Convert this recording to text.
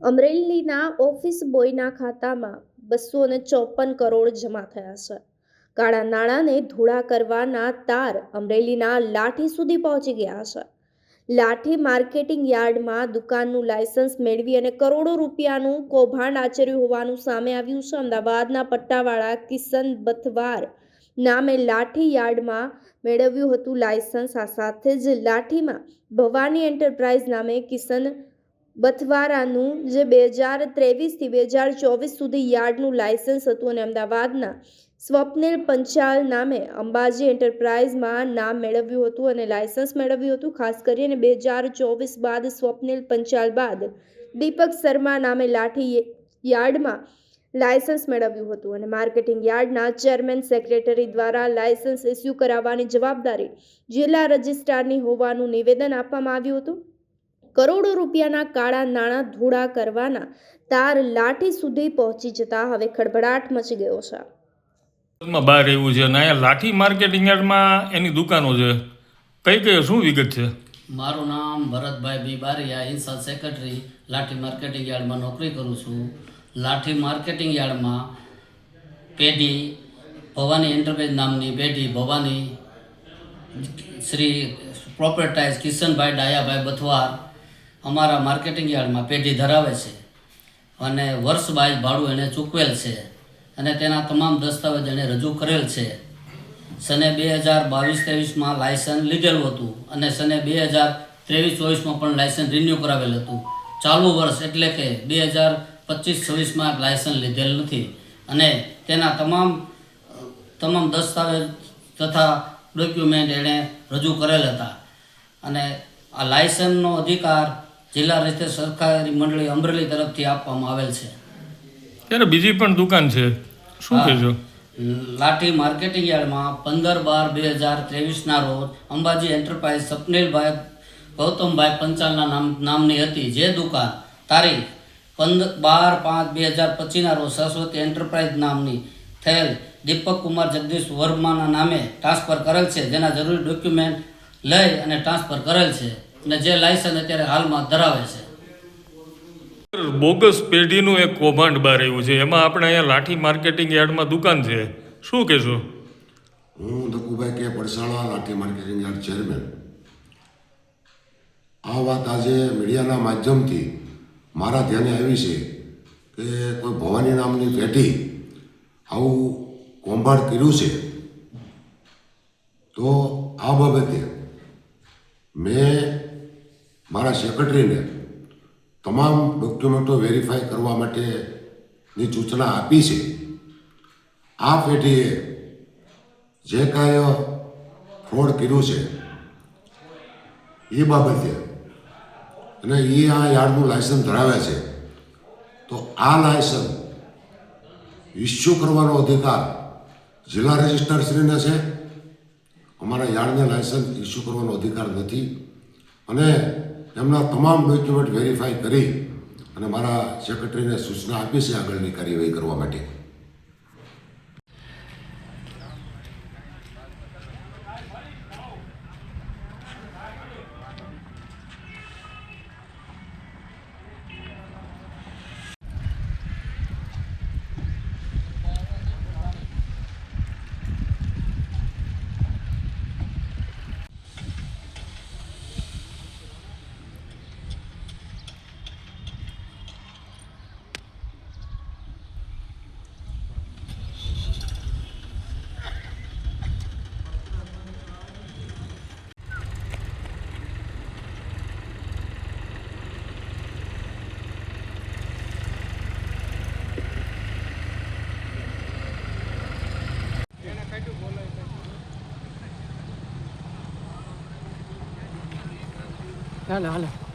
અમરેલીના ઓફિસ બોયના ખાતામાં બસો ને ચોપન કરોડ જમા થયા છે. કાળા નાણાંને ધોળા કરવાના તાર અમરેલીના લાઠી સુધી પહોંચી ગયા છે. લાઠી માર્કેટિંગ યાર્ડમાં દુકાનનું લાયસન્સ મેળવી અને કરોડો રૂપિયાનું કૌભાંડ આચર્યું હોવાનું સામે આવ્યું છે. અમદાવાદના પટ્ટાવાળા કિશન બથવાર નામે લાઠી યાર્ડમાં મેળવ્યું હતું લાયસન્સ. આ સાથે જ લાઠીમાં ભવાની એન્ટરપ્રાઇઝ નામે કિશન બથવારાનું જે બે હજાર ત્રેવીસથી બે હજાર ચોવીસ સુધી યાર્ડનું લાયસન્સ હતું અને અમદાવાદના સ્વપ્નિલ પંચાલ નામે અંબાજી એન્ટરપ્રાઇઝમાં નામ મેળવ્યું હતું અને લાયસન્સ મેળવ્યું હતું. ખાસ કરીને બે હજાર ચોવીસ બાદ સ્વપ્નિલ પંચાલ બાદ દીપક શર્મા નામે લાઠી યાર્ડમાં લાયસન્સ મેળવ્યું હતું અને માર્કેટિંગ યાર્ડના ચેરમેન સેક્રેટરી દ્વારા લાયસન્સ ઇસ્યુ કરાવવાની જવાબદારી જિલ્લા રજિસ્ટ્રારની હોવાનું નિવેદન આપવામાં આવ્યું હતું. કરોડો રૂપિયાના કાળા નાણાં ધોળા કરવાના તાર લાઠી સુધી પહોંચી જતા હવે ખળભળાટ મચી ગયો છે. બહાર એવું છે અને અહીંયા લાઠી માર્કેટિંગ યાર્ડમાં એની દુકાનો છે. કઈ કઈ શું વિગત છે? મારું નામ ભરતભાઈ બી બારિયા ઇન્સાલ સેક્રેટરી લાઠી માર્કેટિંગ યાર્ડમાં નોકરી કરું છું. લાઠી માર્કેટિંગ યાર્ડમાં પેઢી ભવાની એન્ટરપ્રાઇઝ નામની પેઢી ભવાની શ્રી પ્રોપર્ટાઇઝ કિશનભાઈ ડાયાભાઈ બથવાર અમારા માર્કેટિંગ યાર્ડમાં પેઢી ધરાવે છે. અને વર્ષ બાય ભાડું એણે ચૂકવેલ છે અને તેના તમામ દસ્તાવેજ એણે રજૂ કરેલ છે. સને બે હજાર બાવીસ ત્રેવીસમાં લાયસન્સ લીધેલું હતું અને સને બે હજાર ત્રેવીસ ચોવીસમાં પણ લાયસન્સ રિન્યૂ કરાવેલ હતું. ચાલુ વર્ષ એટલે કે બે હજાર પચીસ છવ્વીસમાં લાયસન્સ લીધેલ નથી. અને તેના તમામ તમામ દસ્તાવેજ તથા ડોક્યુમેન્ટ એણે રજૂ કરેલ હતા. અને આ લાયસન્સનો અધિકાર જિલ્લા રસ્તે સરકારી મંડળી અમરેલી તરફથી આપવામાં આવેલ છે. ત્યારે બીજી પણ દુકાન છે. શું કહેજો લાઠી માર્કેટિંગ યાર્ડમાં પંદર બાર બે હજાર ત્રેવીસના રોજ અંબાજી એન્ટરપ્રાઇઝ સપનેલભાઈ ગૌતમભાઈ પંચાલના નામ નામની હતી. જે દુકાન તારીખ પંદર બાર પાંચ બે હજાર પચીસના રોજ સરસ્વતી એન્ટરપ્રાઇઝ નામની થયેલ દીપક કુમાર જગદીશ વર્માના નામે ટ્રાન્સફર કરેલ છે. જેના જરૂરી ડોક્યુમેન્ટ લઈ અને ટ્રાન્સફર કરેલ છે. અને જે લાયસન્સ અત્યારે હાલમાં ધરાવે છે. બોગસ પેઢીનું એક કૌભાંડ બહાર આવ્યું છે. એમાં આપણે અહીંયા લાઠી માર્કેટિંગ યાર્ડમાં દુકાન છે. શું કહેશો? હું Dakubhai K Padsala Lathi marketing yard chairman આ વાત આજે મીડિયાના માધ્યમથી મારા ધ્યાને આવી છે કે કોઈ ભવાની નામની પેઢી આવું કૌભાંડ કર્યું છે. તો આ બાબતે મેં મારા સેક્રેટરીને તમામ ડોક્યુમેન્ટો વેરીફાઈ કરવા માટેની સૂચના આપી છે. આ પેઢીએ જે કાંઈ ફ્રોડ કર્યું છે, એ બાબતે અને એ આ યાર્ડનું લાયસન્સ ધરાવે છે, તો આ લાયસન્સ ઇસ્યુ કરવાનો અધિકાર જિલ્લા રજિસ્ટ્રારશ્રીને છે. અમારા યાર્ડને લાયસન્સ ઇસ્યુ કરવાનો અધિકાર નથી. અને એમના તમામ ડોક્યુમેન્ટ વેરીફાઈ કરી અને મારા સેક્રેટરીને સૂચના આપી છે આગળની કાર્યવાહી કરવા માટે. Perle, Halle.